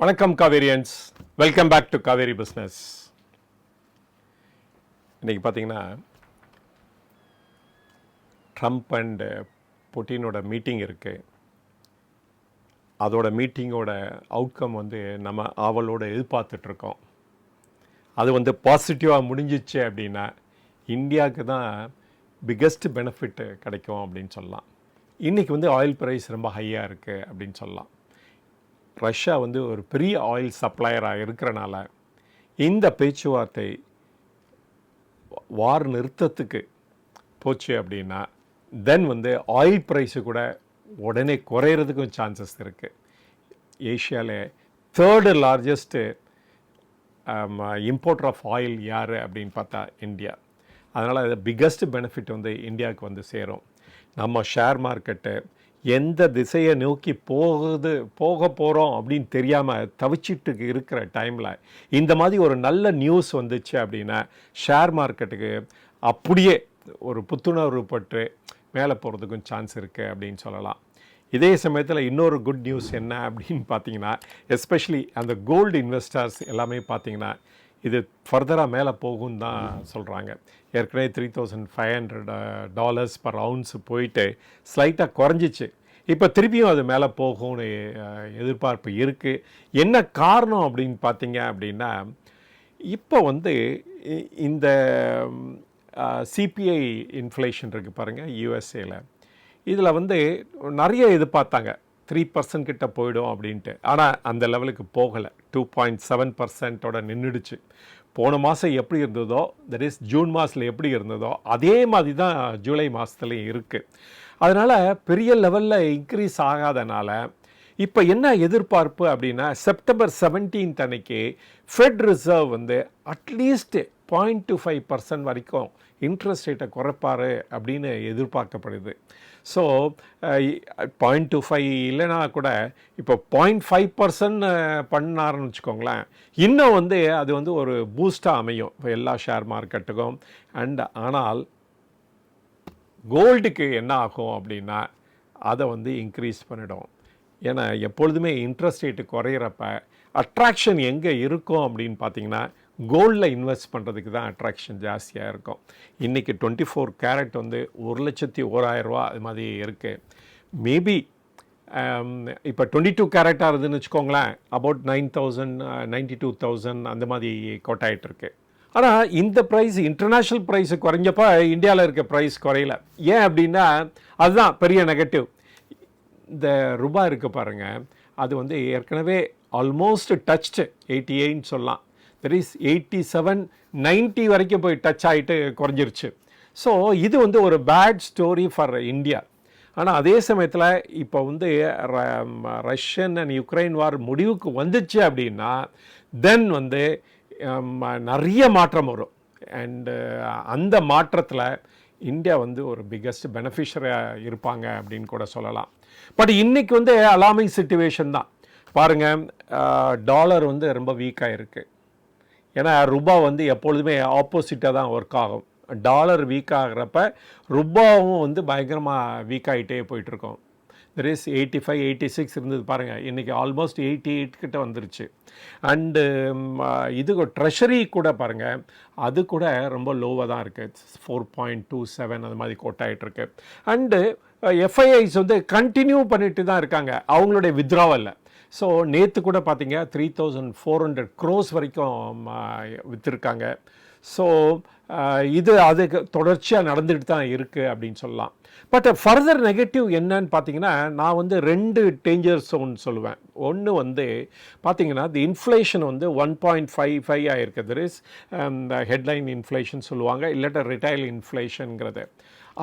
வணக்கம் Kaverians. Welcome back to Kaveri business இன்றைக்கி பார்த்தீங்கன்னா ட்ரம்ப் அண்ட் புட்டினோட மீட்டிங் இருக்குது அதோட மீட்டிங்கோட அவுட்கம் வந்து நம்ம ஆவலோடு எதிர்பார்த்துட்ருக்கோம். அது வந்து பாசிட்டிவாக முடிஞ்சிச்சு அப்படின்னா இந்தியாவுக்கு தான் பிக்கஸ்ட் பெனிஃபிட் கிடைக்கும் அப்படின்னு சொல்லலாம். இன்றைக்கி வந்து ஆயில் ப்ரைஸ் ரொம்ப ஹையாக இருக்குது அப்படின்னு சொல்லலாம். ரஷ்யா வந்து ஒரு பெரிய ஆயில் சப்ளையராக இருக்கிறனால இந்த பேச்சுவார்த்தை வார் நிறுத்தத்துக்கு போச்சு அப்படின்னா தென் வந்து ஆயில் ப்ரைஸு கூட உடனே குறையிறதுக்கும் சான்சஸ் இருக்குது ஏஷியாவில் third largest importer um, of oil யார் அப்படின்னு பார்த்தா இந்தியா. அதனால் அது பிக்கஸ்ட் பெனிஃபிட் வந்து இந்தியாவுக்கு வந்து சேரும். நம்ம ஷேர் மார்க்கெட்டு எந்த திசையை நோக்கி போகுது போக போகிறோம் அப்படின்னு தெரியாமல் தவிச்சிட்டு இருக்கிற டைமில் இந்த மாதிரி ஒரு நல்ல நியூஸ் வந்துச்சு அப்படின்னா ஷேர் மார்க்கெட்டுக்கு அப்படியே ஒரு புத்துணர்வு பட்டு மேலே போகிறதுக்கும் சான்ஸ் இருக்குது அப்படின்னு சொல்லலாம். இதே சமயத்தில் இன்னொரு குட் நியூஸ் என்ன அப்படின்னு பார்த்தீங்கன்னா எஸ்பெஷலி அந்த கோல்டு இன்வெஸ்டர்ஸ் எல்லாமே பார்த்தீங்கன்னா இது ஃபர்தராக மேலே போகும் தான் சொல்கிறாங்க ஏற்கனவே three thousand five hundred dollars per ounce போயிட்டு ஸ்லைட்டாக குறைஞ்சிச்சு. இப்போ திருப்பியும் அது மேலே போகும்னு uh, எதிர்பார்ப்பு இருக்குது என்ன காரணம் அப்படின்னு பார்த்தீங்க அப்படின்னா இப்போ வந்து இ- இந்த uh, சிபிஐ இன்ஃப்ளேஷன் இருக்குது பாருங்கள் யூஎஸ்ஏல இதில் வந்து நிறைய எதிர்பார்த்தாங்க. த்ரீ பர்சன்ட் கிட்ட போயிடும் அப்படின்ட்டு. ஆனால் அந்த லெவலுக்கு போகலை. டூ பாயிண்ட் செவன் பர்சன்ட்டோட நின்றுடுச்சு போன மாதம் எப்படி இருந்ததோ தட் இஸ் ஜூன் மாதத்தில் எப்படி இருந்ததோ அதே மாதிரி தான் ஜூலை மாதத்துலேயும் இருக்குது அதனால் பெரிய லெவலில் இன்க்ரீஸ் ஆகாதனால இப்போ என்ன எதிர்பார்ப்பு அப்படின்னா செப்டம்பர் 17th அன்னைக்கு ஃபெட் ரிசர்வ் வந்து at least point two five percent வரைக்கும் இன்ட்ரெஸ்ட் ரேட்டை குறைப்பார் அப்படின்னு எதிர்பார்க்கப்படுது. ஸோ பாயிண்ட் டூ ஃபைவ் இல்லைனா கூட இப்போ பாயிண்ட் ஃபைவ் பர்சன்ட் பண்ணாருன்னு வச்சுக்கோங்களேன் இன்னும் வந்து அது வந்து ஒரு பூஸ்ட்டாக அமையும் இப்போ எல்லா ஷேர் மார்க்கெட்டுக்கும் அண்ட் ஆனால் கோல்டுக்கு என்ன ஆகும் அப்படின்னா அதை வந்து இன்க்ரீஸ் பண்ணிடும். ஏன்னா எப்பொழுதுமே இன்ட்ரெஸ்ட் ரேட்டு குறையிறப்ப அட்ராக்ஷன் எங்கே இருக்கும் அப்படின்னு பார்த்தீங்கன்னா கோல்டில் இன்வெஸ்ட் பண்ணுறதுக்கு தான் அட்ராக்ஷன் ஜாஸ்தியாக இருக்கும். இன்றைக்கி டுவெண்ட்டி ஃபோர் கேரட் வந்து ஒரு லட்சத்தி ஓராயிரரூவா அது மாதிரி இருக்குது மேபி um, இப்போ டுவெண்ட்டி டூ கேரட்டாக இருந்துன்னு வச்சுக்கோங்களேன் about nine thousand ninety two thousand அந்த மாதிரி கொட்டாயிட்டு இருக்கு. ஆனால் இந்த ப்ரைஸ் இன்டர்நேஷ்னல் ப்ரைஸ் குறைஞ்சப்ப இந்தியாவில் இருக்க ப்ரைஸ் குறையல. ஏன் அப்படின்னா அதுதான் பெரிய நெகட்டிவ் இந்த ரூபாய் இருக்க பாருங்கள் அது வந்து ஏற்கனவே ஆல்மோஸ்ட் டச்டு எயிட்டி எயிட்னு சொல்லலாம். There is eighty seven ninety வரைக்கும் போய் டச் ஆகிட்டு குறைஞ்சிருச்சு. ஸோ இது வந்து ஒரு பேட் ஸ்டோரி ஃபார் இந்தியா ஆனால் அதே சமயத்தில் இப்போ வந்து ர- ரஷ்யன் அண்ட் யுக்ரைன் வார் முடிவுக்கு வந்துச்சு அப்படின்னா தென் வந்து நிறைய மாற்றம் வரும். அண்டு அந்த மாற்றத்தில் இந்தியா வந்து ஒரு பிக்கஸ்ட் பெனிஃபிஷரியாக இருப்பாங்க அப்படின்னு கூட சொல்லலாம். பட் இன்றைக்கி வந்து அலாமிங் சுச்சுவேஷன் தான். பாருங்கள் டாலர் வந்து ரொம்ப வீக்காக இருக்குது ஏன்னா ரூபா வந்து எப்பொழுதுமே ஆப்போசிட்டாக தான் ஒர்க் ஆகும். டாலர் வீக் ஆகிறப்ப ரூபாவும் வந்து பயங்கரமாக வீக் ஆகிட்டே போயிட்டுருக்கோம். There is eighty five eighty six இருந்தது பாருங்கள் இன்றைக்கி ஆல்மோஸ்ட் எயிட்டி எயிட் கிட்ட வந்துருச்சு. அண்டு இது ட்ரெஷரி கூட பாருங்கள் அது கூட ரொம்ப லோவாக தான் இருக்குது ஃபோர் பாயிண்ட் டூ செவன் அந்த மாதிரி கொட்டாயிட்ருக்கு அண்டு எஃப்ஐஐஸ் வந்து கண்டினியூ பண்ணிட்டு தான் இருக்காங்க. அவங்களுடைய வித்ராவலில் ஸோ நேற்று கூட பார்த்தீங்க three thousand four hundred crores வரைக்கும் விற்றுருக்காங்க ஸோ இது அதுக்கு தொடர்ச்சியாக நடந்துட்டு தான் இருக்குது அப்படின்னு சொல்லலாம். பட் ஃபர்தர் நெகட்டிவ் என்னன்னு பார்த்தீங்கன்னா நான் வந்து ரெண்டு டேஞ்சர் zone சொல்லுவேன். ஒன்று வந்து பார்த்தீங்கன்னா தி இன்ஃப்ளேஷன் வந்து ஒன் பாயிண்ட் ஃபைவ் ஃபைவ் ஆகிருக்கு தர் இஸ் இந்த ஹெட்லைன் இன்ஃப்ளேஷன் சொல்லுவாங்க. இல்லாட்ட ரிட்டைல் இன்ஃப்ளேஷனுங்கிறது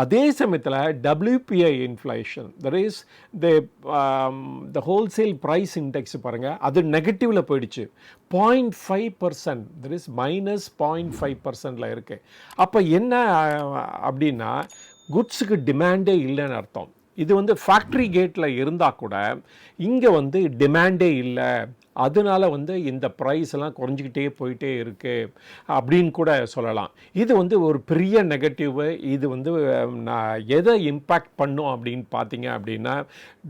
அதே சமயத்தில் WPI inflation that is the the wholesale price index பாருங்கள் அது நெகட்டிவில் போயிடுச்சு. Point five percent that is minus point five பர்சன்டில் இருக்குது அப்போ என்ன அப்படின்னா குட்ஸுக்கு டிமாண்டே இல்லைன்னு அர்த்தம். இது வந்து ஃபேக்ட்ரி கேட்டில் இருந்தால் கூட இங்கே வந்து டிமாண்டே இல்லை. அதனால வந்து இந்த ப்ரைஸ் எல்லாம் குறைஞ்சிக்கிட்டே போயிட்டே இருக்குது அப்படின்னு கூட சொல்லலாம். இது வந்து ஒரு பெரிய நெகட்டிவ் இது வந்து நான் எதை இம்பேக்ட் பண்ணும் அப்படின்னு பார்த்தீங்க அப்படின்னா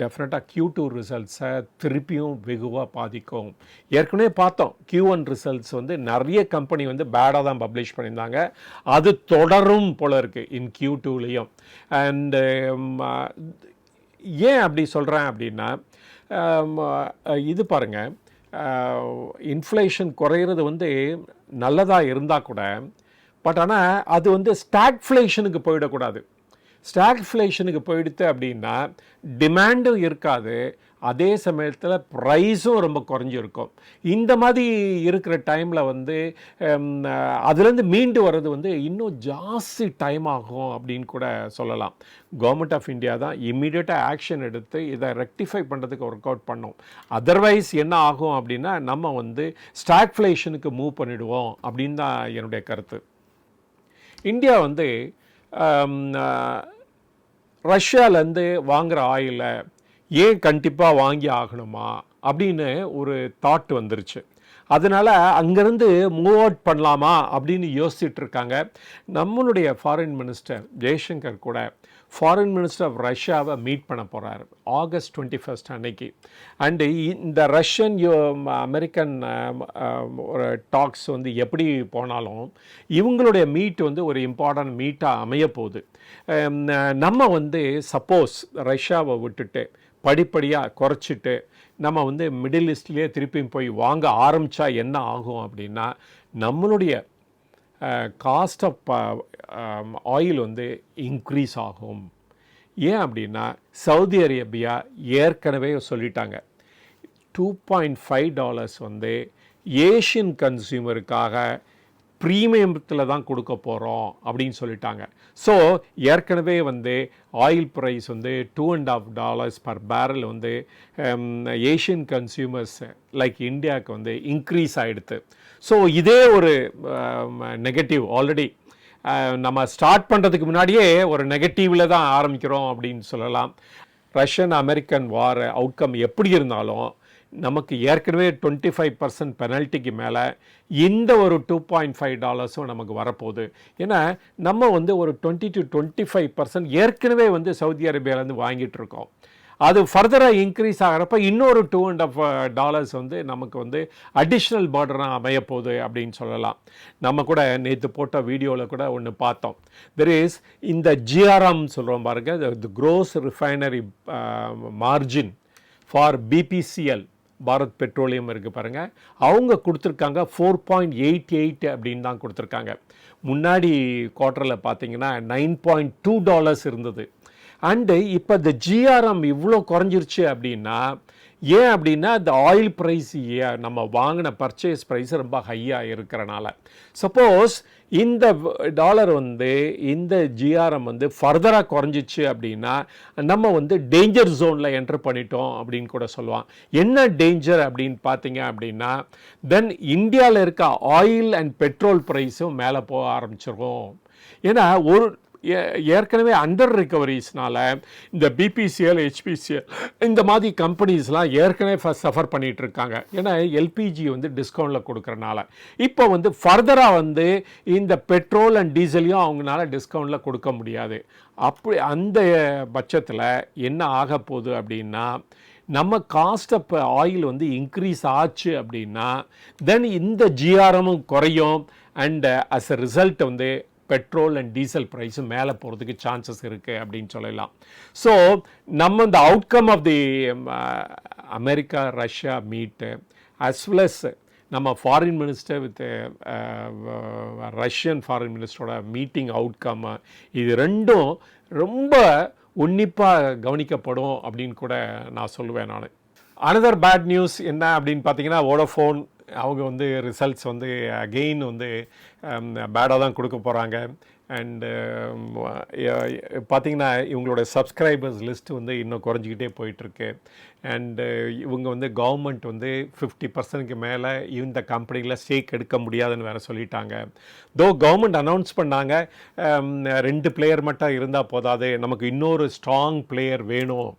டெஃபினட்டாக க்யூ டூ ரிசல்ட்ஸை திருப்பியும் வெகுவாக பாதிக்கும். ஏற்கனவே பார்த்தோம் க்யூ ஒன் ரிசல்ட்ஸ் வந்து நிறைய கம்பெனி வந்து பேடாக தான் பப்ளிஷ் பண்ணியிருந்தாங்க. அது தொடரும் போல இருக்குது இன் க்யூ டூலேயும் அண்டு ஏன் அப்படி சொல்கிறேன் அப்படின்னா இது பாருங்கள் இன்ஃப்ளேஷன் குறையிறது வந்து நல்லதாக இருந்தால் கூட பட் ஆனால் அது வந்து ஸ்டாக்ஃப்ளேஷனுக்கு போயிடக்கூடாது. ஸ்டாக்ஃப்ளேஷனுக்கு போயிடுத்து அப்படின்னா டிமாண்டும் இருக்காது அதே சமயத்தில் ப்ரைஸும் ரொம்ப குறைஞ்சிருக்கும். இந்த மாதிரி இருக்கிற டைமில் வந்து அதுலேருந்து மீண்டு வர்றது வந்து இன்னும் ஜாஸ்தி டைம் ஆகும் அப்படின்னு கூட சொல்லலாம். கவர்மெண்ட் ஆஃப் இந்தியா தான் இம்மிடியட்டாக ஆக்ஷன் எடுத்து இதை ரெக்டிஃபை பண்ணுறதுக்கு ஒர்க் அவுட் பண்ணோம். அதர்வைஸ் என்ன ஆகும் அப்படின்னா நம்ம வந்து ஸ்டாக்ஃப்ளேஷனுக்கு மூவ் பண்ணிவிடுவோம் அப்படின்னு தான் என்னுடைய கருத்து. இந்தியா வந்து ரஷ்யாவிலேருந்து வாங்குகிற ஆயிலை ஏன் கண்டிப்பாக வாங்கி ஆகணுமா அப்படின்னு ஒரு தாட் வந்துருச்சு. அதனால் அங்கேருந்து மூவ் அவுட் பண்ணலாமா அப்படின்னு யோசிச்சுட்டு இருக்காங்க. நம்மளுடைய ஃபாரின் மினிஸ்டர் ஜெய்சங்கர் கூட ஃபாரின் மினிஸ்டர் ஆஃப் ரஷ்யாவை மீட் பண்ண போகிறாரு ஆகஸ்ட் டுவெண்ட்டி ஃபஸ்ட் அன்னைக்கு. அண்டு இந்த ரஷ்யன் யோ அமெரிக்கன் ஒரு டாக்ஸ் வந்து எப்படி போனாலும் இவங்களுடைய மீட் வந்து ஒரு இம்பார்ட்டன்ட் மீட்டாக அமைய போகுது நம்ம வந்து சப்போஸ் ரஷ்யாவை விட்டுட்டு படிப்படியாக குறைச்சிட்டு நம்ம வந்து மிடில் ஈஸ்ட்லேயே திருப்பியும் போய் வாங்க ஆரம்பித்தா என்ன ஆகும் அப்படின்னா நம்மளுடைய காஸ்ட் ஆஃப் ஆயில் வந்து இன்க்ரீஸ் ஆகும். ஏன் அப்படின்னா சவுதி அரேபியா ஏற்கனவே சொல்லிட்டாங்க. டூ பாயிண்ட் ஃபைவ் டாலர்ஸ் வந்து ஏஷியன் கன்சியூமருக்காக ப்ரீமியத்தில் தான் கொடுக்க போகிறோம் அப்படின்னு சொல்லிட்டாங்க. ஸோ ஏற்கனவே வந்து ஆயில் ப்ரைஸ் வந்து two and half dollars per barrel வந்து ஏஷியன் கன்சியூமர்ஸ் லைக் இந்தியாவுக்கு வந்து இன்க்ரீஸ் ஆகிடுது ஸோ இதே ஒரு um, நெகட்டிவ் ஆல்ரெடி uh, நம்ம ஸ்டார்ட் பண்ணுறதுக்கு முன்னாடியே ஒரு நெகட்டிவில் தான் ஆரம்பிக்கிறோம் அப்படின்னு சொல்லலாம். ரஷ்யன் அமெரிக்கன் வார் அவுட்கம் எப்படி இருந்தாலும் நமக்கு ஏற்கனவே டுவெண்ட்டி ஃபைவ் பர்சன்ட் பெனல்ட்டிக்கு மேலே இந்த ஒரு டூ பாயிண்ட் ஃபைவ் டாலர்ஸும் நமக்கு வரப்போகுது. ஏன்னா நம்ம வந்து ஒரு twenty to twenty five percent ஏற்கனவே வந்து சவுதி அரேபியாவிலேருந்து வாங்கிட்டு இருக்கோம் அது ஃபர்தராக இன்க்ரீஸ் ஆகிறப்ப இன்னொரு டூ அண்ட் ஆஃப் டாலர்ஸ் வந்து நமக்கு வந்து அடிஷ்னல் பார்டராக அமையப்போகுது அப்படின்னு சொல்லலாம். நம்ம கூட நேற்று போட்ட வீடியோவில் கூட ஒன்று பார்த்தோம். தெர் இஸ் இந்த ஜிஆர்எம் சொல்கிறோம் பாருங்க. The gross refinery margin for BPCL Bharat petroleum இருக்குது பாருங்கள் அவங்க கொடுத்துருக்காங்க ஃபோர் பாயிண்ட் எயிட் எயிட் அப்படின்னு தான் கொடுத்துருக்காங்க. முன்னாடி குவார்ட்டரில் பார்த்தீங்கன்னா நைன் பாயிண்ட் டூ டாலர்ஸ் இருந்தது. அண்டு இப்போ இந்த ஜிஆர்எம் இவ்வளோ குறைஞ்சிருச்சு அப்படின்னா ஏன் அப்படின்னா இந்த ஆயில் ப்ரைஸ் நம்ம வாங்கின பர்ச்சேஸ் ப்ரைஸ் ரொம்ப ஹையாக இருக்கிறனால. சப்போஸ் இந்த டாலர் வந்து இந்த ஜிஆர்எம் வந்து ஃபர்தராக குறைஞ்சிச்சு அப்படின்னா நம்ம வந்து டேஞ்சர் ஜோனில் என்டர் பண்ணிட்டோம் அப்படின்னு கூட சொல்லுவான் என்ன டேஞ்சர் அப்படின்னு பார்த்தீங்க அப்படின்னா தென் இந்தியாவில் இருக்க ஆயில் அண்ட் பெட்ரோல் ப்ரைஸும் மேலே போக ஆரம்பிச்சிருக்கும் ஏன்னா ஒரு ஏற்கனவே அண்டர் ரிகவரிஸ்னால இந்த பிபிசிஎல் ஹெச்பிசிஎல் இந்த மாதிரி கம்பெனிஸ்லாம் ஏற்கனவே ஃபஸ்ட் சஃபர் பண்ணிகிட்டு இருக்காங்க ஏன்னா எல்பிஜி வந்து டிஸ்கவுண்டில் கொடுக்குறனால. இப்போ வந்து ஃபர்தராக வந்து இந்த பெட்ரோல் அண்ட் டீசலையும் அவங்களால டிஸ்கவுண்டில் கொடுக்க முடியாது. அப்படி அந்த பட்சத்தில் என்ன ஆக போகுது அப்படின்னா நம்ம காஸ்ட் ஆஃப் ஆயில் வந்து இன்க்ரீஸ் ஆச்சு அப்படின்னா தென் இந்த ஜிஆர்எம்மும் குறையும். அண்ட் அஸ் அ ரிசல்ட் வந்து பெட்ரோல் அண்ட் டீசல் ப்ரைஸும் மேலே போகிறதுக்கு சான்சஸ் இருக்குது அப்படின்னு சொல்லலாம். ஸோ நம்ம இந்த outcome of the America Russia meet as well as நம்ம foreign minister with Russian foreign மினிஸ்டரோட meeting outcome இது ரெண்டும் ரொம்ப உன்னிப்பாக கவனிக்கப்படும் அப்படின்னு கூட நான் சொல்லுவேன் நான். அனதர் பேட் நியூஸ் என்ன அப்படின்னு பார்த்தீங்கன்னா வோடஃபோன் அவங்க வந்து ரிசல்ட்ஸ் வந்து uh, அகெயின் வந்து um, பேடாக தான் கொடுக்க போகிறாங்க அண்டு um, பார்த்தீங்கன்னா இவங்களோட சப்ஸ்கிரைபர்ஸ் லிஸ்ட் வந்து இன்னும் குறைஞ்சிக்கிட்டே போயிட்டுருக்கு. அண்டு இவங்க வந்து கவர்மெண்ட் வந்து ஃபிஃப்டி பர்சன்ட்க்கு மேலே இந்த கம்பெனியில் ஸ்டேக் எடுக்க முடியாதுன்னு வேறு சொல்லிட்டாங்க. தோ கவர்மெண்ட் அனௌன்ஸ் பண்ணாங்க um, ரெண்டு பிளேயர் மட்டும் இருந்தால் போதாது நமக்கு இன்னொரு ஸ்ட்ராங் பிளேயர் வேணும்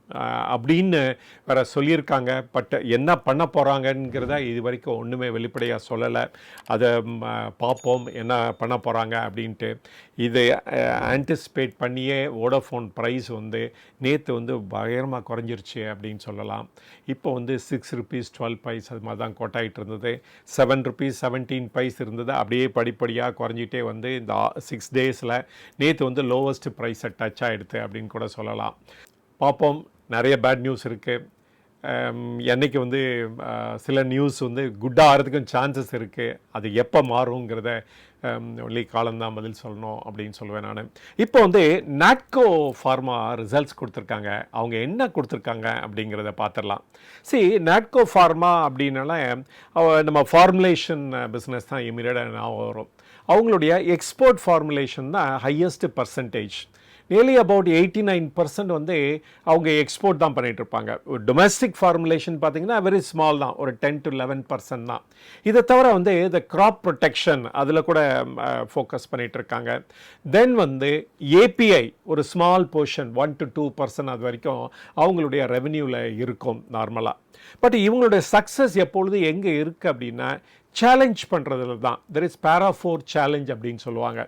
அப்படின்னு வேற சொல்லியிருக்காங்க. பட் என்ன பண்ண போகிறாங்கங்கிறத இது வரைக்கும் ஒன்றுமே வெளிப்படையாக சொல்லலை. அதை பார்ப்போம் என்ன பண்ண போகிறாங்க அப்படின்ட்டு. இது ஆன்டிசிபேட் பண்ணியே வோடஃபோன் ப்ரைஸ் வந்து நேற்று வந்து பயங்கரமாக குறைஞ்சிருச்சு அப்படின்னு சொல்லலாம். இப்போ வந்து சிக்ஸ் ருபீஸ் டுவெல் பைஸ் அது மாதிரி தான் கொட்டாயிட்டு இருந்தது. செவன் ருபீஸ் செவன்டீன் பைஸ் இருந்தது. அப்படியே படிப்படியாக குறைஞ்சிட்டே வந்து இந்த சிக்ஸ் டேஸில் நேற்று வந்து லோவஸ்ட் ப்ரைஸை டச் ஆகிடுது அப்படின்னு கூட சொல்லலாம். பார்ப்போம். நிறைய பேட் நியூஸ் இருக்குது என்னைக்கு வந்து சில நியூஸ் வந்து குட்டாக ஆகிறதுக்கும் சான்சஸ் இருக்குது அது எப்போ மாறுங்கிறத ஒன்லி காலம்தான் பதில் சொல்லணும் அப்படின்னு சொல்லுவேன் நான். இப்போ வந்து நாட்கோ ஃபார்மா ரிசல்ட்ஸ் கொடுத்துருக்காங்க. அவங்க என்ன கொடுத்துருக்காங்க அப்படிங்கிறத பார்த்துடலாம் சி நாட்கோ ஃபார்மா அப்படின்னால நம்ம ஃபார்முலேஷன் பிஸ்னஸ் தான் இமீடியட்டாக ஞாபகம் வரும். அவங்களுடைய எக்ஸ்போர்ட் ஃபார்முலேஷன் தான் highest percentage nearly about eighty nine percent வந்து அவங்க எக்ஸ்போர்ட் தான் பண்ணிகிட்ருப்பாங்க இருப்பாங்க டொமஸ்டிக் ஃபார்முலேஷன் பார்த்தீங்கன்னா வெரி ஸ்மால் தான். ஒரு டென் டு லெவன் பர்சன்ட் தான். இதை தவிர வந்து இந்த க்ராப் ப்ரொடெக்ஷன் அதில் கூட ஃபோக்கஸ் பண்ணிட்டு இருக்காங்க தென் வந்து ஏபிஐ ஒரு small portion one to two percent அது வரைக்கும் அவங்களுடைய ரெவென்யூவில் இருக்கும் நார்மலாக பட் இவங்களுடைய சக்ஸஸ் எப்பொழுது எங்கே இருக்குது அப்படின்னா சேலஞ்ச் பண்ணுறதுல தான். தெர் இஸ் பேராஃபோர் சேலஞ்ச் அப்படின்னு சொல்லுவாங்க.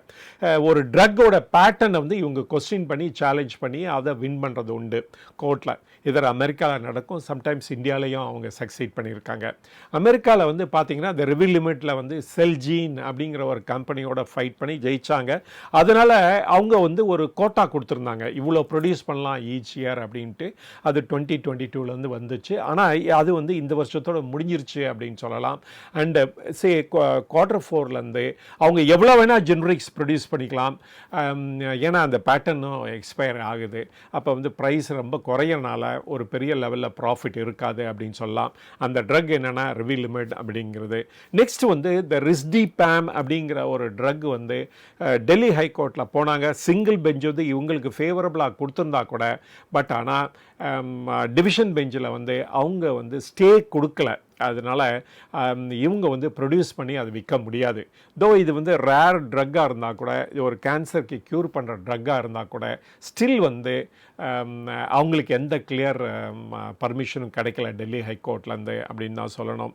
ஒரு ட்ரக்கோட பேட்டர்னை வந்து இவங்க கொஸ்டின் பண்ணி சேலஞ்ச் பண்ணி அதை வின் பண்ணுறது உண்டு. கோர்ட்டில் இதர் அமெரிக்காவில் நடக்கும். சம்டைம்ஸ் இந்தியாலையும் அவங்க சக்சீட் பண்ணியிருக்காங்க. அமெரிக்காவில் வந்து பார்த்திங்கன்னா இந்த ரிவில் லிமிட்டில் வந்து செல்ஜீன் அப்படிங்கிற ஒரு கம்பெனியோட ஃபைட் பண்ணி ஜெயித்தாங்க அதனால் அவங்க வந்து ஒரு கோட்டா கொடுத்துருந்தாங்க. இவ்வளோ ப்ரொடியூஸ் பண்ணலாம் ஈச் இயர் அப்படின்ட்டு. அது டுவெண்ட்டி டுவெண்ட்டி டூலேருந்து வந்துச்சு. ஆனால் அது வந்து இந்த வருஷத்தோட முடிஞ்சிருச்சு அப்படின்னு சொல்லலாம். அண்டு சே குவார்டர் ஃபோர்லேருந்து அவங்க எவ்வளோ வேணால் ஜென்ரிக்ஸ் ப்ரொடியூஸ் பண்ணிக்கலாம். ஏன்னா அந்த பேட்டர்னும் எக்ஸ்பயர் ஆகுது. அப்போ வந்து ப்ரைஸ் ரொம்ப குறையறனால ஒரு பெரிய லெவலில் ப்ராஃபிட் இருக்காது அப்படின்னு சொல்லலாம். அந்த ட்ரக் என்னென்னா ரிவி லிமிட் அப்படிங்கிறது. நெக்ஸ்ட் வந்து இந்த ரிஸ்டி பேம் அப்படிங்கிற ஒரு ட்ரக் வந்து டெல்லி ஹைகோர்ட்டில் போனாங்க. சிங்கிள் பெஞ்ச் வந்து இவங்களுக்கு ஃபேவரபுளாக கொடுத்துருந்தா கூட பட் ஆனால் டிவிஷன் பெஞ்சில் வந்து அவங்க வந்து ஸ்டே கொடுக்கல. அதனால் இவங்க வந்து ப்ரொடியூஸ் பண்ணி அதை விற்க முடியாது. தோ இது வந்து ரேர் ட்ரக்காக இருந்தால் கூட இது ஒரு கேன்சருக்கு க்யூர் பண்ணுற ட்ரக்காக இருந்தால் கூட ஸ்டில் வந்து அவங்களுக்கு எந்த கிளியர் பர்மிஷனும் கிடைக்கல டெல்லி ஹைகோர்ட்லேருந்து அப்படின்னு தான் சொல்லணும்.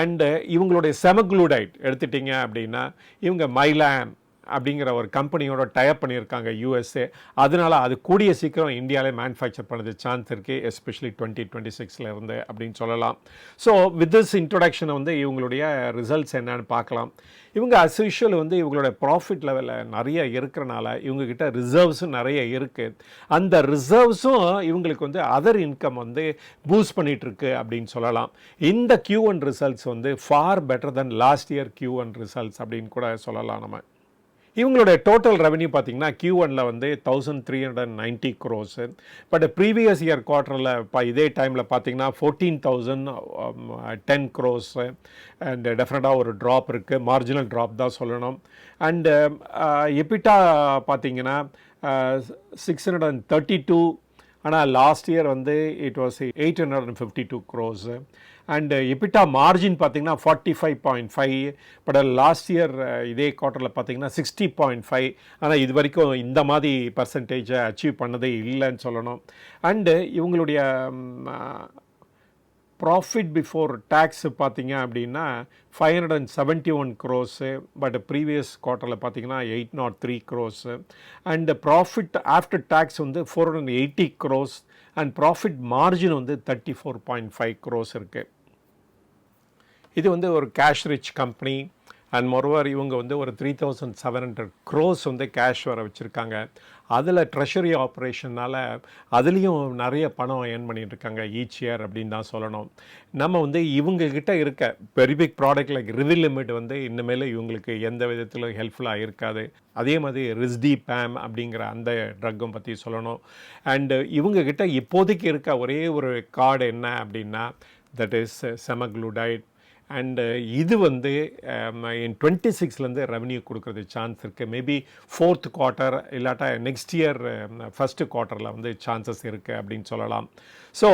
அண்டு இவங்களுடைய செமக்ளூடைட் எடுத்துட்டிங்க அப்படின்னா இவங்க மைலான் அப்படிங்கிற ஒரு கம்பெனியோட டயப் பண்ணியிருக்காங்க யூஎஸ்ஏ அதனால அது கூடிய சீக்கிரம் இந்தியாவிலே மேனுஃபேக்சர் பண்ணது சான்ஸ் இருக்குது எஸ்பெஷலி டுவெண்ட்டி டுவெண்ட்டி சிக்ஸில் இருந்து அப்படின்னு சொல்லலாம். ஸோ வித் திஸ் இன்ட்ரொடக்ஷனை வந்து இவங்களுடைய ரிசல்ட்ஸ் என்னன்னு பார்க்கலாம். இவங்க அஸ்யூஷுவல் வந்து இவங்களோட ப்ராஃபிட் லெவலில் நிறைய இருக்கிறனால இவங்கக்கிட்ட ரிசர்வ்ஸும் நிறைய இருக்குது அந்த ரிசர்வ்ஸும் இவங்களுக்கு வந்து அதர் இன்கம் வந்து பூஸ்ட் பண்ணிகிட்ருக்கு அப்படின்னு சொல்லலாம். இந்த கியூ ஒன் ரிசல்ட்ஸ் வந்து far better then last year Q one results அப்படின்னு கூட சொல்லலாம் நம்ம. இவங்களுடைய டோட்டல் ரெவன்யூ பார்த்தீங்கன்னா கியூ ஒனில் வந்து thousand three hundred ninety crores but previous year குவார்ட்டரில் இப்போ இதே டைமில் பார்த்தீங்கன்னா fourteen thousand ten crores and டெஃபினட்டாக ஒரு ட்ராப் இருக்குது மார்ஜினல் ட்ராப் தான் சொல்லணும். அண்டு எப்பிட்டா பார்த்தீங்கன்னா six hundred and thirty two ஆனால் லாஸ்ட் இயர் வந்து it was eight hundred and fifty two crores and EBITDA margin பார்த்தீங்கன்னா forty five point five but last year இதே குவார்ட்டரில் பார்த்தீங்கன்னா சிக்ஸ்டி பாயிண்ட் ஃபைவ் ஆனால் இது வரைக்கும் இந்த மாதிரி பர்சன்டேஜை அச்சீவ் பண்ணதே இல்லைன்னு சொல்லணும். அண்டு இவங்களுடைய ப்ராஃபிட் பிஃபோர் டேக்ஸ் பார்த்தீங்க அப்படின்னா five hundred and seventy one crores but previous குவார்ட்டரில் பார்த்தீங்கன்னா eight naught three crores and profit after tax வந்து four hundred eighty crores and profit margin வந்து thirty four point five crores இருக்குது இது வந்து ஒரு cash rich company and moreover இவங்க வந்து ஒரு three thousand seven hundred crores வந்து கேஷ் வர வச்சுருக்காங்க. அதில் ட்ரெஷரி ஆப்ரேஷனால் அதுலேயும் நிறைய பணம் ஏர்ன் பண்ணிகிட்டு இருக்காங்க ஈச் இயர் அப்படின்னு தான் சொல்லணும். நம்ம வந்து இவங்கக்கிட்ட இருக்க பெரிய big product like Revlimid வந்து இனிமேல் இவங்களுக்கு எந்த விதத்தில் ஹெல்ப்ஃபுல்லாக இருக்காது. அதே மாதிரி ரிஸ்டி பேம் அப்படிங்கிற அந்த ட்ரக்கும் பற்றி சொல்லணும். அண்டு இவங்கக்கிட்ட இப்போதைக்கு இருக்க ஒரே ஒரு கார்டு என்ன அப்படின்னா that is semaglutide and uh, இது வந்து இன் டுவெண்ட்டி சிக்ஸ்லேருந்து ரெவன்யூ கொடுக்குறது சான்ஸ் இருக்குது மேபி ஃபோர்த் குவார்ட்டர் இல்லாட்டா நெக்ஸ்ட் இயர் ஃபஸ்ட்டு குவார்ட்டரில் வந்து சான்சஸ் இருக்குது அப்படின்னு சொல்லலாம். ஸோ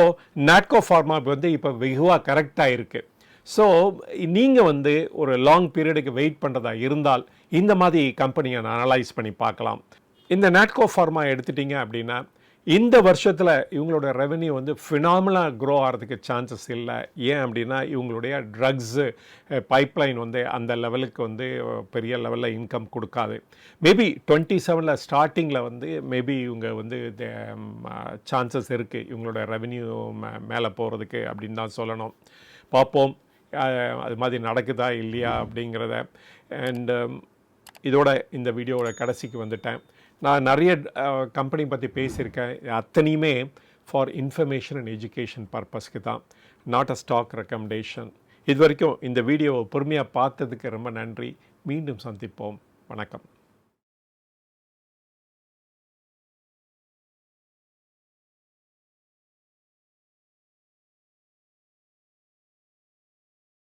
நாட்கோ ஃபார்மா வந்து இப்போ வெகுவாக கரெக்டாக இருக்குது ஸோ நீங்கள் வந்து ஒரு லாங் பீரியடுக்கு வெயிட் பண்ணுறதா இருந்தால் இந்த மாதிரி கம்பெனியை அனலைஸ் பண்ணி பார்க்கலாம். இந்த நாட்கோ ஃபார்மா எடுத்துட்டிங்க அப்படின்னா இந்த வருஷத்தில் இவங்களோட ரெவென்யூ வந்து ஃபினாமிலாக க்ரோ ஆகிறதுக்கு சான்சஸ் இல்லை. ஏன் அப்படின்னா இவங்களுடைய ட்ரக்ஸு பைப்லைன் வந்து அந்த லெவலுக்கு வந்து பெரிய லெவலில் இன்கம் கொடுக்காது. மேபி டுவெண்ட்டி செவனில் ஸ்டார்டிங்கில் வந்து மேபி இவங்க வந்து சான்சஸ் um, இருக்குது இவங்களோட ரெவன்யூ மேலே போகிறதுக்கு அப்படின்னு தான் சொல்லணும். பார்ப்போம். அது மாதிரி நடக்குதா இல்லையா அப்படிங்கிறத. அண்டு um, இதோட இந்த வீடியோவோட கடைசிக்கு வந்துட்டேன். நான் நிறைய கம்பெனி பற்றி பேசியிருக்கேன். அத்தனையுமே ஃபார் இன்ஃபர்மேஷன் அண்ட் எஜுகேஷன் பர்பஸ்க்கு தான். நாட் அ ஸ்டாக் ரெக்கமெண்டேஷன் இது வரைக்கும் இந்த வீடியோவை பொறுமையாக பார்த்ததுக்கு ரொம்ப நன்றி. மீண்டும் சந்திப்போம். வணக்கம்.